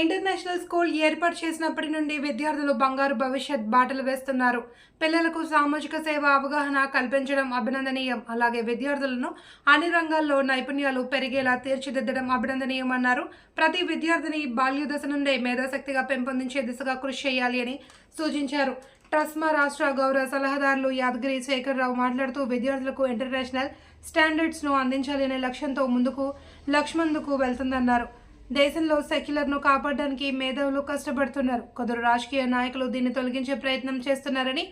International school ఏర్పాటు చేసినప్పటి నుండి విద్యార్థులు బంగారు భవిష్యత్ బాటలు వేస్తున్నారు. పిల్లలకు సామాజిక సేవ అవగాహన కల్పించడం అభినందనీయం. అలాగే విద్యార్థులను అన్ని రంగాల్లో నైపుణ్యాలు పెరిగేలా తీర్చిదిద్దడం అభినందనీయం అన్నారు ప్రతి విద్యార్థిని బాల్య దశ నుండే మేధాశక్తిగా పెంపొందించే దిశగా కృషి చేయాలి అని సూచించారు. ట్రస్మా రాష్ట్ర గౌరవ సలహాదారులు యాదగిరి శేఖర్రావు మాట్లాడుతూ విద్యార్థులకు ఇంటర్నేషనల్ స్టాండర్డ్స్ను అందించాలి అనే లక్ష్యంతో ముందుకు లక్ష్మందుకు వెళ్తుందన్నారు. దేశంలో సెక్యులర్ను కాపాడడానికి మేధావులు కష్టపడుతున్నారు. కొందరు రాజకీయ నాయకులు దీన్ని తొలగించే ప్రయత్నం చేస్తున్నారని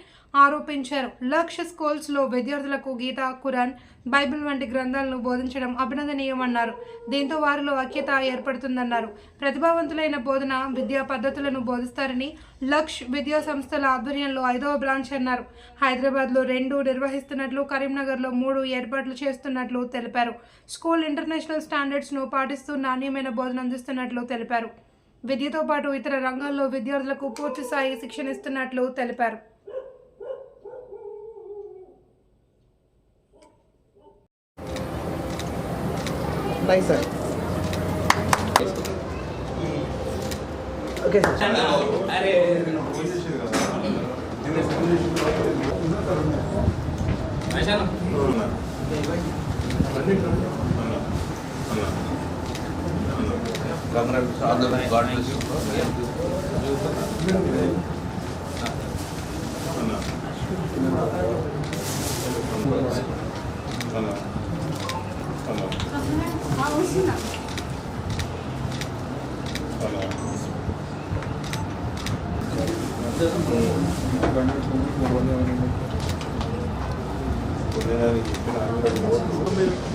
ఆరోపించారు. లక్ష్య స్కూల్స్లో విద్యార్థులకు గీత ఖురాన్ బైబిల్ వంటి గ్రంథాలను బోధించడం అభినందనీయమన్నారు. దీంతో వారిలో ఐక్యత ఏర్పడుతుందన్నారు. ప్రతిభావంతులైన బోధన విద్యా పద్ధతులను బోధిస్తారని లక్ష్ విద్యా సంస్థల ఆధ్వర్యంలో ఐదవ బ్రాంచ్ అన్నారు. హైదరాబాద్లో రెండు నిర్వహిస్తున్నట్లు కరీంనగర్లో మూడు ఏర్పాట్లు చేస్తున్నట్లు తెలిపారు. స్కూల్ ఇంటర్నేషనల్ స్టాండర్డ్స్ను పాటిస్తూ నాణ్యమైన బోధన అందిస్తున్నట్లు తెలిపారు. విద్యతో పాటు ఇతర రంగాల్లో విద్యార్థులకు పూర్తి స్థాయి శిక్షణ ఇస్తున్నట్లు తెలిపారు. నైస్ సార్ ఓకే సార్ అన్న అన్న అన్న 美味しいな。Gracias.